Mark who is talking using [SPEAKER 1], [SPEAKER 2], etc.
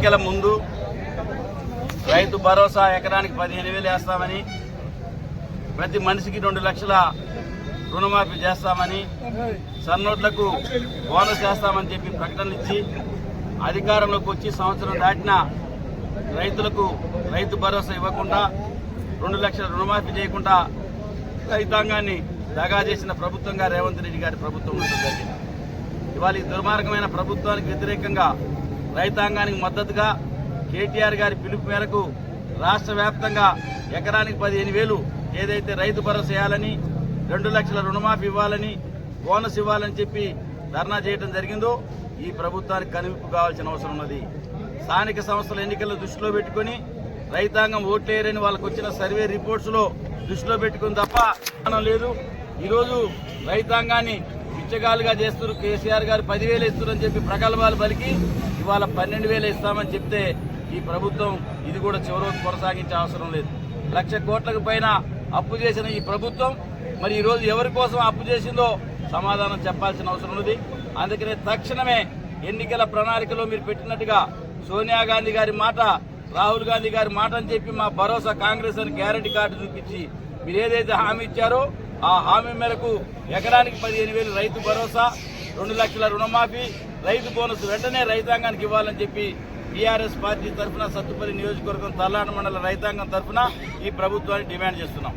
[SPEAKER 1] ఎన్నికల ముందు రైతు భరోసా ఎకరానికి పదిహేను వేలు వేస్తామని ప్రతి మనిషికి రెండు లక్షల రుణమాఫీ చేస్తామని సన్నోట్లకు బోనస్ చేస్తామని చెప్పి ప్రకటనలు ఇచ్చి అధికారంలోకి వచ్చి సంవత్సరం దాటిన రైతులకు రైతు భరోసా ఇవ్వకుండా రెండు లక్షల రుణమాఫీ చేయకుండా రైతాంగాన్ని దగా చేసిన ప్రభుత్వంగా రేవంత్ రెడ్డి గారి ప్రభుత్వం ఉంటుంది ఇవాళ ఈ దుర్మార్గమైన ప్రభుత్వానికి వ్యతిరేకంగా రైతాంగానికి మద్దతుగా కేటీఆర్ గారి పిలుపు మేరకు రాష్ట్ర వ్యాప్తంగా ఎకరానికి పదిహేను వేలు ఏదైతే రైతు భరోసా చేయాలని రెండు లక్షల రుణమాఫీ ఇవ్వాలని బోనస్ ఇవ్వాలని చెప్పి ధర్నా చేయడం జరిగిందో ఈ ప్రభుత్వానికి కనువిప్పు కావాల్సిన అవసరం ఉన్నది. స్థానిక సంస్థల ఎన్నికలు దృష్టిలో పెట్టుకొని రైతాంగం ఓట్లేయరని వాళ్ళకు వచ్చిన సర్వే రిపోర్ట్స్లో దృష్టిలో పెట్టుకుని తప్ప లేదు. ఈరోజు రైతాంగాన్ని పిచ్చగాలుగా చేస్తున్నారు. కేసీఆర్ గారు పదివేలు ఇస్తున్నారని చెప్పి ప్రగల్భాలు పలికి ఇవాళ పన్నెండు వేలు ఇస్తామని చెప్తే ఈ ప్రభుత్వం ఇది కూడా చివరి కొనసాగించే అవసరం లేదు. లక్ష కోట్లకు పైన అప్పు చేసిన ఈ ప్రభుత్వం మరి ఈరోజు ఎవరి కోసం అప్పు చేసిందో సమాధానం చెప్పాల్సిన అవసరం ఉంది అందుకనే తక్షణమే ఎన్నికల ప్రణాళికలో మీరు పెట్టినట్టుగా సోనియా గాంధీ గారి మాట రాహుల్ గాంధీ గారి మాట అని చెప్పి మా భరోసా కాంగ్రెస్ అని గ్యారంటీ కార్డు చూపించి మీరు ఏదైతే హామీ ఇచ్చారో ఆ హామీ మేరకు ఎకరానికి పదిహేను వేలు రైతు భరోసా రెండు లక్షల రుణమాఫీ రైతు బోనస్ వెంటనే రైతాంగానికి ఇవ్వాలని చెప్పి టీఆర్ఎస్ పార్టీ తరఫున సత్తుపల్లి నియోజకవర్గం తల్లాడ మండల రైతాంగం తరఫున ఈ ప్రభుత్వాన్ని డిమాండ్ చేస్తున్నాం.